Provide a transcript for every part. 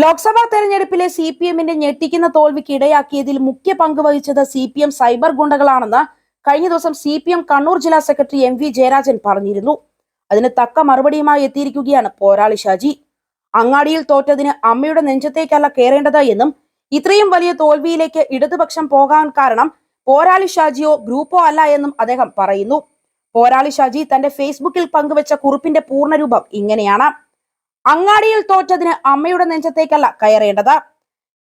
ലോക്സഭാ തെരഞ്ഞെടുപ്പിലെ C P എമ്മിന്റെ ഞെട്ടിക്കുന്ന തോൽവിക്ക് ഇടയാക്കിയതിൽ മുഖ്യ പങ്ക് വഹിച്ചത് സി പി എം സൈബർ ഗുണ്ടകളാണെന്ന് കഴിഞ്ഞ ദിവസം സി പി എം കണ്ണൂർ ജില്ലാ സെക്രട്ടറി എം വി ജയരാജൻ പറഞ്ഞിരുന്നു. അതിന് തക്ക മറുപടിയുമായി എത്തിയിരിക്കുകയാണ് പോരാളി ഷാജി. അങ്ങാടിയിൽ തോറ്റതിന് അമ്മയുടെ നെഞ്ചത്തേക്കല്ല കയറേണ്ടത് എന്നും ഇത്രയും വലിയ തോൽവിയിലേക്ക് ഇടതുപക്ഷം പോകാൻ കാരണം പോരാളി ഷാജിയോ ഗ്രൂപ്പോ അല്ല എന്നും അദ്ദേഹം പറയുന്നു. പോരാളി ഷാജി തന്റെ ഫേസ്ബുക്കിൽ പങ്കുവച്ച കുറിപ്പിന്റെ പൂർണരൂപം ഇങ്ങനെയാണ്. അങ്ങാടിയിൽ തോറ്റതിന് അമ്മയുടെ നെഞ്ചത്തേക്കല്ല കയറേണ്ടത്.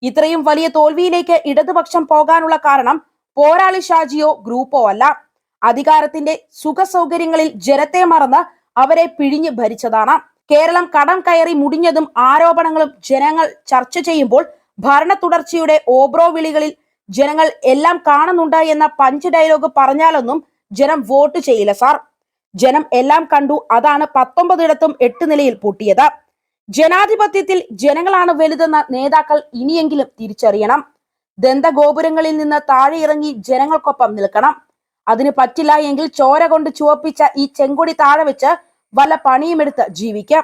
ഇത്രയും വലിയ തോൽവിയിലേക്ക് ഇടതുപക്ഷം പോകാനുള്ള കാരണം പോരാളി ഷാജിയോ ഗ്രൂപ്പോ അല്ല. അധികാരത്തിന്റെ സുഖ സൗകര്യങ്ങളിൽ ജനത്തെ മറന്ന് അവരെ പിഴിഞ്ഞ് ഭരിച്ചതാണ്. കേരളം കടം കയറി മുടിഞ്ഞതും ആരോപണങ്ങളും ജനങ്ങൾ ചർച്ച ചെയ്യുമ്പോൾ ഭരണ തുടർച്ചയുടെ ഓബ്രോ വിളികളിൽ ജനങ്ങൾ എല്ലാം കാണുന്നുണ്ട് എന്ന പഞ്ച് ഡയലോഗ് പറഞ്ഞാലൊന്നും ജനം വോട്ട് ചെയ്യില്ല സാർ. ജനം എല്ലാം കണ്ടു. അതാണ് പത്തൊമ്പതിടത്തും എട്ട് നിലയിൽ പൂട്ടിയത്. ജനാധിപത്യത്തിൽ ജനങ്ങളാണ് വലുതെന്ന നേതാക്കൾ ഇനിയെങ്കിലും തിരിച്ചറിയണം. ദന്തഗോപുരങ്ങളിൽ നിന്ന് താഴെ ഇറങ്ങി ജനങ്ങൾക്കൊപ്പം നിൽക്കണം. അതിന് പറ്റില്ല എങ്കിൽ ചോര കൊണ്ട് ചുവപ്പിച്ച ഈ ചെങ്കൊടി താഴെ വെച്ച് വല്ല പണിയുമെടുത്ത് ജീവിക്കാം.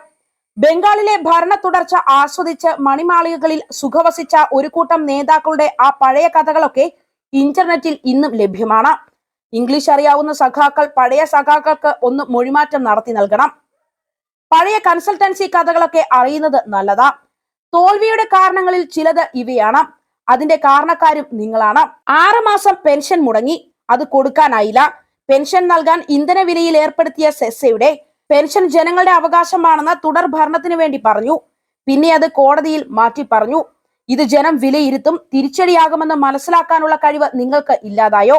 ബംഗാളിലെ ഭരണ തുടർച്ച ആസ്വദിച്ച് മണിമാളികകളിൽ സുഖവസിച്ച ഒരു കൂട്ടം നേതാക്കളുടെ ആ പഴയ കഥകളൊക്കെ ഇന്റർനെറ്റിൽ ഇന്നും ലഭ്യമാണ്. ഇംഗ്ലീഷ് അറിയാവുന്ന സഖാക്കൾ പഴയ സഖാക്കൾക്ക് ഒന്ന് മൊഴിമാറ്റം നടത്തി നൽകണം. പഴയ കൺസൾട്ടൻസി കഥകളൊക്കെ അറിയുന്നത് നല്ലതാ. തോൽവിയുടെ കാരണങ്ങളിൽ ചിലത് ഇവയാണ്. അതിന്റെ കാരണക്കാരും നിങ്ങളാണ്. ആറുമാസം പെൻഷൻ മുടങ്ങി. അത് കൊടുക്കാനായില്ല. പെൻഷൻ നൽകാൻ ഇന്ധന വിലയിൽ ഏർപ്പെടുത്തിയ സെസ്സയുടെ പെൻഷൻ ജനങ്ങളുടെ അവകാശമാണെന്ന് തുടർ ഭരണത്തിന് വേണ്ടി പറഞ്ഞു. പിന്നെ അത് കോടതിയിൽ മാറ്റി പറഞ്ഞു. ഇത് ജനം വിലയിരുത്തും തിരിച്ചടിയാകുമെന്ന് മനസ്സിലാക്കാനുള്ള കഴിവ് നിങ്ങൾക്ക് ഇല്ലാതായോ?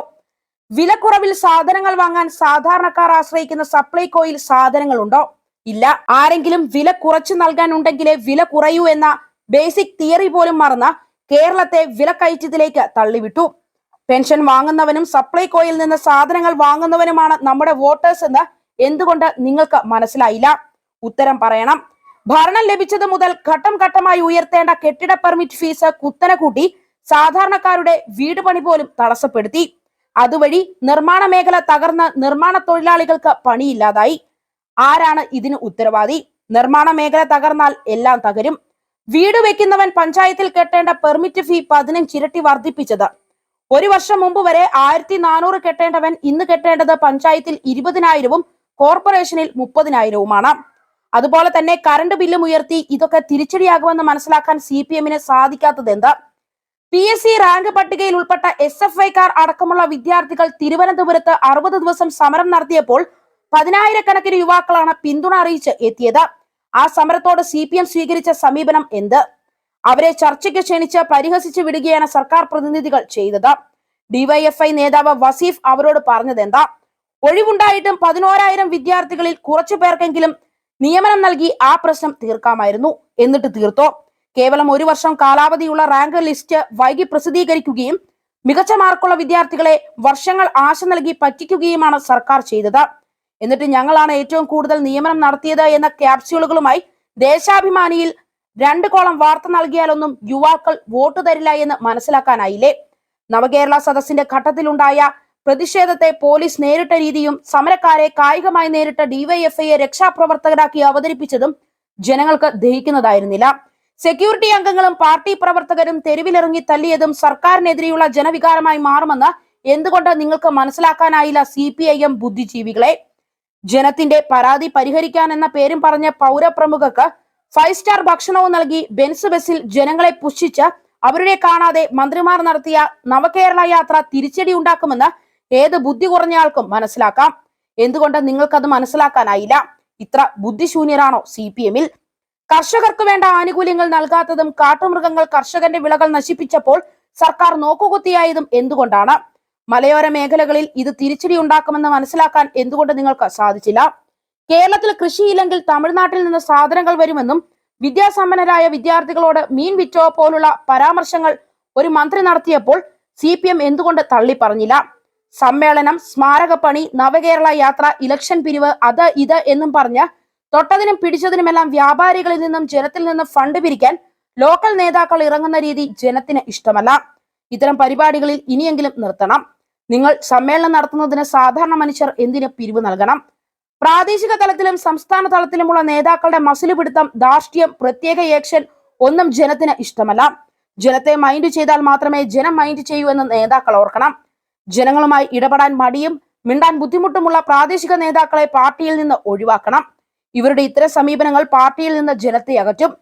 വിലക്കുറവിൽ സാധനങ്ങൾ വാങ്ങാൻ സാധാരണക്കാർ ആശ്രയിക്കുന്ന സപ്ലൈകോയിൽ സാധനങ്ങളുണ്ടോ? ഇല്ല. ആരെങ്കിലും വില കുറച്ചു നൽകാനുണ്ടെങ്കിലേ വില കുറയൂ എന്ന ബേസിക് തിയറി പോലും മറന്ന കേരളത്തെ വിലക്കയറ്റത്തിലേക്ക് തള്ളിവിട്ടു. പെൻഷൻ വാങ്ങുന്നവനും സപ്ലൈകോയിൽ നിന്ന് സാധനങ്ങൾ വാങ്ങുന്നവനുമാണ് നമ്മുടെ വോട്ടേഴ്സ് എന്ന് എന്തുകൊണ്ട് നിങ്ങൾക്ക് മനസ്സിലായില്ല? ഉത്തരം പറയണം. ഭരണം ലഭിച്ചത് മുതൽ ഘട്ടം ഘട്ടമായി ഉയർത്തേണ്ട കെട്ടിട പെർമിറ്റ് ഫീസ് കുത്തനെ കൂട്ടി സാധാരണക്കാരുടെ വീട് പണി പോലും തടസ്സപ്പെടുത്തി. അതുവഴി നിർമ്മാണ മേഖല തകർന്ന് നിർമ്മാണ തൊഴിലാളികൾക്ക് പണിയില്ലാതായി. ആരാണ് ഇതിന് ഉത്തരവാദി? നിർമ്മാണ മേഖല തകർന്നാൽ എല്ലാം തകരും. വീട് വെക്കുന്നവൻ പഞ്ചായത്തിൽ കെട്ടേണ്ട പെർമിറ്റ് ഫീ പതിനഞ്ച് ഇരട്ടി വർദ്ധിപ്പിച്ചത്. ഒരു വർഷം മുമ്പ് വരെ ആയിരത്തി നാനൂറ് കെട്ടേണ്ടവൻ ഇന്ന് കെട്ടേണ്ടത് പഞ്ചായത്തിൽ ഇരുപതിനായിരവും കോർപ്പറേഷനിൽ മുപ്പതിനായിരവുമാണ്. അതുപോലെ തന്നെ കറണ്ട് ബില്ലും ഉയർത്തി ഇതൊക്കെ തിരിച്ചടിയാകുമെന്ന് മനസ്സിലാക്കാൻ സി പി എമ്മിന് സാധിക്കാത്തത് എന്താ പി എസ് സി റാങ്ക് പട്ടികയിൽ ഉൾപ്പെട്ട എസ് എഫ് ഐക്കാർ അടക്കമുള്ള വിദ്യാർത്ഥികൾ തിരുവനന്തപുരത്ത് അറുപത് ദിവസം സമരം നടത്തിയപ്പോൾ പതിനായിരക്കണക്കിന് യുവാക്കളാണ് പിന്തുണ അറിയിച്ച് എത്തിയത്. ആ സമരത്തോട് സി പി എം സ്വീകരിച്ച സമീപനം എന്ത്? അവരെ ചർച്ചയ്ക്ക് ക്ഷണിച്ച് പരിഹസിച്ച് വിടുകയാണ് സർക്കാർ പ്രതിനിധികൾ ചെയ്തത്. ഡിവൈഎഫ്ഐ നേതാവ് വസീഫ് അവരോട് പറഞ്ഞത് എന്താ? ഒഴിവുണ്ടായിട്ടും പതിനോരായിരം വിദ്യാർത്ഥികളിൽ കുറച്ചു പേർക്കെങ്കിലും നിയമനം നൽകി ആ പ്രശ്നം തീർക്കാമായിരുന്നു. എന്നിട്ട് തീർത്തോ? കേവലം ഒരു വർഷം കാലാവധിയുള്ള റാങ്ക് ലിസ്റ്റ് വൈകി പ്രസിദ്ധീകരിക്കുകയും മികച്ച മാർക്കുള്ള വിദ്യാർത്ഥികളെ വർഷങ്ങൾ ആശ നൽകി പറ്റിക്കുകയുമാണ് സർക്കാർ ചെയ്തത്. എന്നിട്ട് ഞങ്ങളാണ് ഏറ്റവും കൂടുതൽ നിയമനം നടത്തിയത് എന്ന ക്യാപ്സ്യൂളുകളുമായി ദേശാഭിമാനിയിൽ രണ്ട് കോളം വാർത്ത നൽകിയാലൊന്നും യുവാക്കൾ വോട്ട് തരില്ല എന്ന് മനസ്സിലാക്കാനായില്ലേ? നവകേരള സദസ്സിന്റെ ഘട്ടത്തിലുണ്ടായ പ്രതിഷേധത്തെ പോലീസ് നേരിട്ട രീതിയും സമരക്കാരെ കായികമായി നേരിട്ട ഡിവൈഎഫ്ഐയെ രക്ഷാപ്രവർത്തകരാക്കി അവതരിപ്പിച്ചതും ജനങ്ങൾക്ക് ദഹിക്കുന്നതായിരുന്നില്ല. സെക്യൂരിറ്റി അംഗങ്ങളും പാർട്ടി പ്രവർത്തകരും തെരുവിലിറങ്ങി തല്ലിയതും സർക്കാരിനെതിരെയുള്ള ജനവികാരമായി മാറുമെന്ന് എന്തുകൊണ്ട് നിങ്ങൾക്ക് മനസ്സിലാക്കാനായില്ല സി ബുദ്ധിജീവികളെ? ജനത്തിന്റെ പരാതി പരിഹരിക്കാൻ എന്ന പേരും പറഞ്ഞ പൗരപ്രമുഖർക്ക് ഫൈവ് സ്റ്റാർ ഭക്ഷണവും നൽകി ബെൻസ് ബസിൽ ജനങ്ങളെ പുഷ്ടിച്ച് അവരുടെ കാണാതെ മന്ത്രിമാർ നടത്തിയ നവകേരള യാത്ര തിരിച്ചടി ഉണ്ടാക്കുമെന്ന് ഏത് ബുദ്ധി കുറഞ്ഞ ആൾക്കും മനസ്സിലാക്കാം. എന്തുകൊണ്ട് നിങ്ങൾക്കത് മനസ്സിലാക്കാനായില്ല? ഇത്ര ബുദ്ധിശൂന്യരാണോ സി പി എമ്മിൽ? കർഷകർക്ക് വേണ്ട ആനുകൂല്യങ്ങൾ നൽകാത്തതും കാട്ടുമൃഗങ്ങൾ കർഷകന്റെ വിളകൾ നശിപ്പിച്ചപ്പോൾ സർക്കാർ നോക്കുകുത്തിയായതും എന്തുകൊണ്ടാണ്? മലയോര മേഖലകളിൽ ഇത് തിരിച്ചടി ഉണ്ടാക്കുമെന്ന് മനസ്സിലാക്കാൻ എന്തുകൊണ്ട് നിങ്ങൾക്ക് സാധിച്ചില്ല? കേരളത്തിൽ കൃഷിയില്ലെങ്കിൽ തമിഴ്നാട്ടിൽ നിന്ന് സാധനങ്ങൾ വരുമെന്നും വിദ്യാസമ്പന്നരായ വിദ്യാർത്ഥികളോട് മീൻ വിറ്റോ പോലുള്ള പരാമർശങ്ങൾ ഒരു മന്ത്രി നടത്തിയപ്പോൾ സി പി എം എന്തുകൊണ്ട് തള്ളി പറഞ്ഞില്ല സമ്മേളനം സ്മാരകപ്പണി നവകേരള യാത്ര ഇലക്ഷൻ പിരിവ് അത് ഇത് എന്നും പറഞ്ഞ് തൊട്ടതിനും പിടിച്ചതിനുമെല്ലാം വ്യാപാരികളിൽ നിന്നും ജനത്തിൽ നിന്നും ഫണ്ട് പിരിക്കാൻ ലോക്കൽ നേതാക്കൾ ഇറങ്ങുന്ന രീതി ജനത്തിന് ഇഷ്ടമല്ല. ഇത്തരം പരിപാടികളിൽ ഇനിയെങ്കിലും നിർത്തണം. നിങ്ങൾ സമ്മേളനം നടത്തുന്നതിന് സാധാരണ മനുഷ്യർ എന്തിന് പിരിവ് നൽകണം? പ്രാദേശിക തലത്തിലും സംസ്ഥാന തലത്തിലുമുള്ള നേതാക്കളുടെ മസിലുപിടുത്തം ധാർഷ്ട്യം പ്രത്യേക ഏക്ഷൻ ഒന്നും ജനത്തിന് ഇഷ്ടമല്ല. ജനത്തെ മൈൻഡ് ചെയ്താൽ മാത്രമേ ജനം മൈൻഡ് ചെയ്യൂ എന്ന് നേതാക്കൾ ഓർക്കണം. ജനങ്ങളുമായി ഇടപെടാൻ മടിയും മിണ്ടാൻ ബുദ്ധിമുട്ടുമുള്ള പ്രാദേശിക നേതാക്കളെ പാർട്ടിയിൽ നിന്ന് ഒഴിവാക്കണം. ഇവരുടെ ഇത്തരം സമീപനങ്ങൾ പാർട്ടിയിൽ നിന്ന് ജനത്തെ അകറ്റും.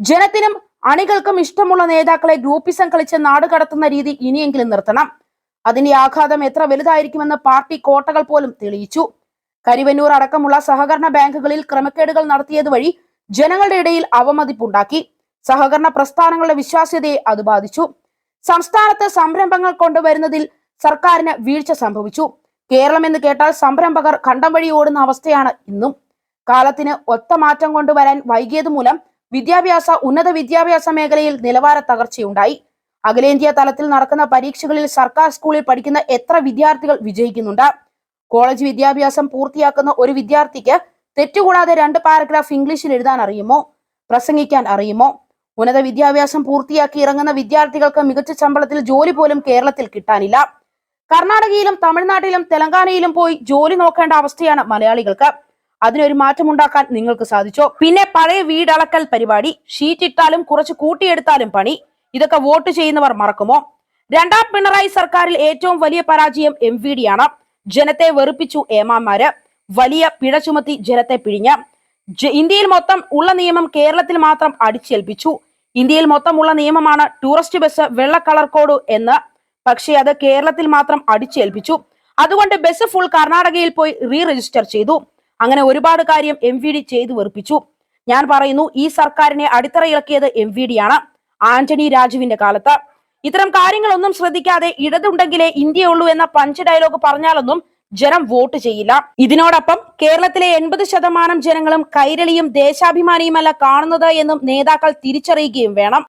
ജനത്തിനും അണികൾക്കും ഇഷ്ടമുള്ള നേതാക്കളെ ഗ്രൂപ്പിസം കളിച്ച് നാട് കടത്തുന്ന രീതി ഇനിയെങ്കിലും നിർത്തണം. അതിന്റെ ആഘാതം എത്ര വലുതായിരിക്കുമെന്ന് പാർട്ടി കോട്ടകൾ പോലും തെളിയിച്ചു. കരിവന്നൂർ അടക്കമുള്ള സഹകരണ ബാങ്കുകളിൽ ക്രമക്കേടുകൾ നടത്തിയത് വഴി ജനങ്ങളുടെ ഇടയിൽ അവമതിപ്പുണ്ടാക്കി. സഹകരണ പ്രസ്ഥാനങ്ങളുടെ വിശ്വാസ്യതയെ അത് ബാധിച്ചു. സംസ്ഥാനത്ത് സംരംഭങ്ങൾ കൊണ്ടുവരുന്നതിൽ സർക്കാരിന് വീഴ്ച സംഭവിച്ചു. കേരളം എന്ന് കേട്ടാൽ സംരംഭകർ കണ്ടം വഴി ഓടുന്ന അവസ്ഥയാണ് ഇന്നും. കാലത്തിന് ഒത്ത മാറ്റം കൊണ്ടുവരാൻ വൈകിയത് മൂലം വിദ്യാഭ്യാസ ഉന്നത വിദ്യാഭ്യാസ മേഖലയിൽ നിലവാര തകർച്ചയുണ്ടായി. അഖിലേന്ത്യാ തലത്തിൽ നടക്കുന്ന പരീക്ഷകളിൽ സർക്കാർ സ്കൂളിൽ പഠിക്കുന്ന എത്ര വിദ്യാർത്ഥികൾ വിജയിക്കുന്നുണ്ട്? കോളേജ് വിദ്യാഭ്യാസം പൂർത്തിയാക്കുന്ന ഒരു വിദ്യാർത്ഥിക്ക് തെറ്റുകൂടാതെ രണ്ട് പാരഗ്രാഫ് ഇംഗ്ലീഷിൽ എഴുതാൻ അറിയുമോ? പ്രസംഗിക്കാൻ അറിയുമോ? ഉന്നത വിദ്യാഭ്യാസം പൂർത്തിയാക്കി ഇറങ്ങുന്ന വിദ്യാർത്ഥികൾക്ക് മികച്ച ശമ്പളത്തിൽ ജോലി പോലും കേരളത്തിൽ കിട്ടാനില്ല. കർണാടകയിലും തമിഴ്നാട്ടിലും തെലങ്കാനയിലും പോയി ജോലി നോക്കേണ്ട അവസ്ഥയാണ് മലയാളികൾക്ക്. അതിനൊരു മാറ്റം ഉണ്ടാക്കാൻ നിങ്ങൾക്ക് സാധിച്ചോ? പിന്നെ പഴയ വീടളക്കൽ പരിപാടി. ഷീറ്റ് ഇട്ടാലും കുറച്ച് കൂട്ടിയെടുത്താലും പണി. ഇതൊക്കെ വോട്ട് ചെയ്യുന്നവർ മറക്കുമോ? രണ്ടാം പിണറായി സർക്കാരിൽ ഏറ്റവും വലിയ പരാജയം എം വി ഡി ആണ്. ജനത്തെ വെറുപ്പിച്ചു ഏമാന്മാര്. വലിയ പിഴ ചുമത്തി ജനത്തെ പിഴിഞ്ഞ. ഇന്ത്യയിൽ മൊത്തം ഉള്ള നിയമം കേരളത്തിൽ മാത്രം അടിച്ചേൽപ്പിച്ചു. ഇന്ത്യയിൽ മൊത്തമുള്ള നിയമമാണ് ടൂറിസ്റ്റ് ബസ് വെള്ള കളർ കോഡ് എന്ന്. പക്ഷേ അത് കേരളത്തിൽ മാത്രം അടിച്ചേൽപ്പിച്ചു. അതുകൊണ്ട് ബസ് ഫുൾ കർണാടകയിൽ പോയി റീ രജിസ്റ്റർ ചെയ്തു. അങ്ങനെ ഒരുപാട് കാര്യം എം വി ഡി ചെയ്തു വെറുപ്പിച്ചു. ഞാൻ പറയുന്നു ഈ സർക്കാരിനെ അടിത്തറയിളക്കിയത് എം വി ഡി ആണ്. ആന്റണി രാജുവിന്റെ കാലത്ത്. ഇത്തരം കാര്യങ്ങളൊന്നും ശ്രദ്ധിക്കാതെ ഇടതുണ്ടെങ്കിലേ ഇന്ത്യയുള്ളൂ എന്ന പഞ്ച് ഡയലോഗ് പറഞ്ഞാലൊന്നും ജനം വോട്ട് ചെയ്യില്ല. ഇതിനോടൊപ്പം കേരളത്തിലെ എൺപത് ശതമാനം ജനങ്ങളും കൈരളിയും ദേശാഭിമാനിയുമല്ല കാണുന്നത് എന്നും നേതാക്കൾ തിരിച്ചറിയുകയും വേണം.